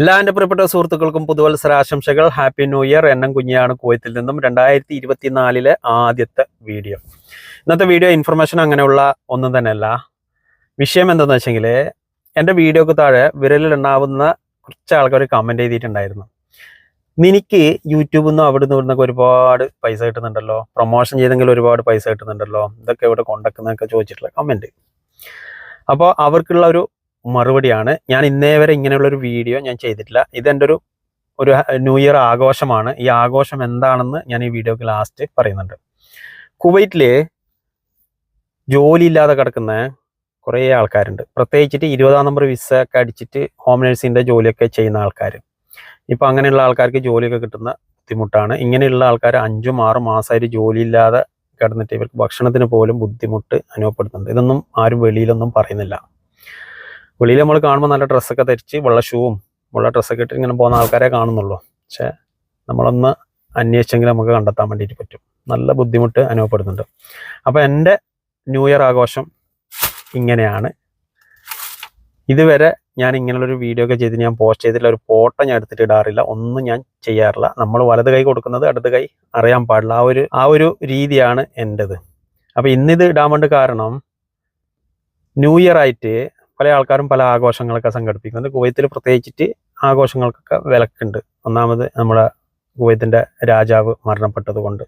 എല്ലാ എന്റെ പ്രിയപ്പെട്ട സുഹൃത്തുക്കൾക്കും പുതുവത്സരാശംസകൾ. ഹാപ്പി ന്യൂ ഇയർ എണ്ണം കുഞ്ഞിയാണ് കുവൈത്തിൽ നിന്നും രണ്ടായിരത്തി ഇരുപത്തിനാലിലെ ആദ്യത്തെ വീഡിയോ. ഇന്നത്തെ വീഡിയോ ഇൻഫർമേഷൻ അങ്ങനെയുള്ള ഒന്നും തന്നെയല്ല. വിഷയം എന്താണെന്ന് വെച്ചെങ്കിൽ എന്റെ വീഡിയോക്ക് താഴെ വിരലിൽ ഉണ്ടാവുന്ന കുറച്ച് ആൾക്കാർ കമന്റ് ചെയ്തിട്ടുണ്ടായിരുന്നു നിനക്ക് യൂട്യൂബിൽ നിന്നും അവിടെ നിന്ന് ഇവിടുന്നൊക്കെ ഒരുപാട് പൈസ കിട്ടുന്നുണ്ടല്ലോ. പ്രൊമോഷൻ ചെയ്തെങ്കിൽ ഒരുപാട് പൈസ കിട്ടുന്നുണ്ടല്ലോ. ഇതൊക്കെ ഇവിടെ കൊണ്ടുവെക്കുന്നതൊക്കെ ചോദിച്ചിട്ടുള്ള കമന്റ് അപ്പോൾ അവർക്കുള്ള ഒരു മറുപടിയാണ്. ഞാൻ ഇന്നേ വരെ ഇങ്ങനെയുള്ളൊരു വീഡിയോ ഞാൻ ചെയ്തിട്ടില്ല. ഇതെന്റെ ഒരു ഒരു ന്യൂ ഇയർ ആഘോഷമാണ്. ഈ ആഘോഷം എന്താണെന്ന് ഞാൻ ഈ വീഡിയോക്ക് ലാസ്റ്റ് പറയുന്നുണ്ട്. കുവൈറ്റിലെ ജോലി ഇല്ലാതെ കിടക്കുന്ന കുറേ ആൾക്കാരുണ്ട്. പ്രത്യേകിച്ചിട്ട് ഇരുപതാം നമ്പർ വിസ ഒക്കെ അടിച്ചിട്ട് ഹോം നേഴ്സിന്റെ ജോലിയൊക്കെ ചെയ്യുന്ന ആൾക്കാർ ഇപ്പം അങ്ങനെയുള്ള ആൾക്കാർക്ക് ജോലിയൊക്കെ കിട്ടുന്ന ബുദ്ധിമുട്ടാണ്. ഇങ്ങനെയുള്ള ആൾക്കാർ അഞ്ചും ആറും മാസമായിട്ട് ജോലിയില്ലാതെ കിടന്നിട്ട് ഇവർക്ക് ഭക്ഷണത്തിന് പോലും ബുദ്ധിമുട്ട് അനുഭവപ്പെടുന്നുണ്ട്. ഇതൊന്നും ആരും വെളിയിലൊന്നും പറയുന്നില്ല. വെളിയിൽ നമ്മൾ കാണുമ്പോൾ നല്ല ഡ്രസ്സൊക്കെ ധരിച്ച് വെള്ള ഷൂവും വെള്ള ഡ്രസ്സൊക്കെ ഇട്ട് ഇങ്ങനെ പോകുന്ന ആൾക്കാരെ കാണുന്നുള്ളൂ. പക്ഷേ നമ്മളൊന്ന് അന്വേഷിച്ചെങ്കിൽ നമുക്ക് കണ്ടെത്താൻ വേണ്ടിയിട്ട് പറ്റും. നല്ല ബുദ്ധിമുട്ട് അനുഭവപ്പെടുന്നുണ്ട്. അപ്പോൾ എന്റെ ന്യൂ ഇയർ ആഘോഷം ഇങ്ങനെയാണ്. ഇതുവരെ ഞാൻ ഇങ്ങനെയുള്ളൊരു വീഡിയോ ഒക്കെ ചെയ്ത് ഞാൻ പോസ്റ്റ് ചെയ്തില്ല ഒരു ഫോട്ടോ ഞാൻ എടുത്തിട്ട് ഇടാറില്ല. ഒന്നും ഞാൻ ചെയ്യാറില്ല. നമ്മൾ വലത് കൈ കൊടുക്കുന്നത് ഇടത് കൈ അറിയാൻ പാടില്ല. ആ ഒരു ആ ഒരു രീതിയാണ് എന്റെത്. അപ്പോൾ ഇന്നിത് ഇടാൻ വേണ്ടി കാരണം ന്യൂ ഇയർ ആയിട്ട് പല ആൾക്കാരും പല ആഘോഷങ്ങളൊക്കെ സംഘടിപ്പിക്കുന്നുണ്ട്. കുവൈത്തിൽ പ്രത്യേകിച്ചിട്ട് ആഘോഷങ്ങൾക്കൊക്കെ വിലക്കുണ്ട്. ഒന്നാമത് നമ്മുടെ കുവൈത്തിന്റെ രാജാവ് മരണപ്പെട്ടത് കൊണ്ട്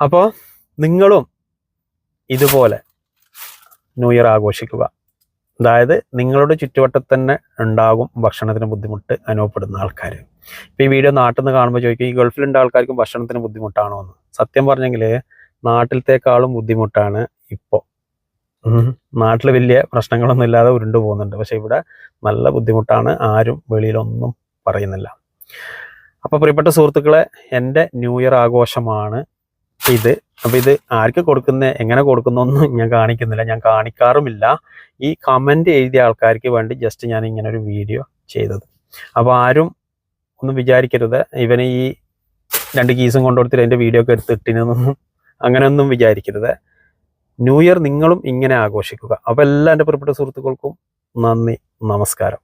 അപ്പോൾ നിങ്ങളും ഇതുപോലെ ന്യൂ ഇയർ ആഘോഷിക്കുക. അതായത് നിങ്ങളുടെ ചുറ്റുവട്ടത്ത് തന്നെ ഉണ്ടാകും ഭക്ഷണത്തിന് ബുദ്ധിമുട്ട് അനുഭവപ്പെടുന്ന ആൾക്കാർ ഇപ്പോൾ ഈ വീഡിയോ നാട്ടിൽ നിന്ന് കാണുമ്പോൾ ചോദിക്കും ഈ ഗൾഫിലുണ്ട ആൾക്കാർക്കും ഭക്ഷണത്തിന് ബുദ്ധിമുട്ടാണോ? എന്ന്. സത്യം പറഞ്ഞെങ്കിൽ നാട്ടിലത്തേക്കാളും ബുദ്ധിമുട്ടാണ് ഇപ്പോൾ നാട്ടിൽ വലിയ പ്രശ്നങ്ങളൊന്നും ഇല്ലാതെ ഉരുണ്ടു പോകുന്നുണ്ട്. പക്ഷെ ഇവിടെ നല്ല ബുദ്ധിമുട്ടാണ്. ആരും വെളിയിലൊന്നും പറയുന്നില്ല. അപ്പോൾ പ്രിയപ്പെട്ട സുഹൃത്തുക്കളെ എന്റെ ന്യൂ ഇയർ ആഘോഷമാണ് ഇത്. അപ്പോൾ ഇത് ആർക്ക് കൊടുക്കുന്ന എങ്ങനെ കൊടുക്കുന്നൊന്നും ഞാൻ കാണിക്കുന്നില്ല. ഞാൻ കാണിക്കാറുമില്ല. ഈ കമന്റ് എഴുതിയ ആൾക്കാർക്ക് വേണ്ടി ജസ്റ്റ് ഞാൻ ഇങ്ങനെ ഒരു വീഡിയോ ചെയ്തത്. അപ്പോൾ ആരും ഒന്നും വിചാരിക്കരുത്. ഇവന് ഈ രണ്ട് കീസും കൊണ്ടുകൊടുത്തിട്ട് എന്റെ വീഡിയോ ഒക്കെ എടുത്തിട്ടിനൊന്നും അങ്ങനെയൊന്നും വിചാരിക്കരുത്. ന്യൂ ഇയർ നിങ്ങളും ഇങ്ങനെ ആഘോഷിക്കുക. അപ്പോൾ എല്ലാ എന്റെ പ്രിയപ്പെട്ട സുഹൃത്തുക്കൾക്കും നന്ദി നമസ്കാരം.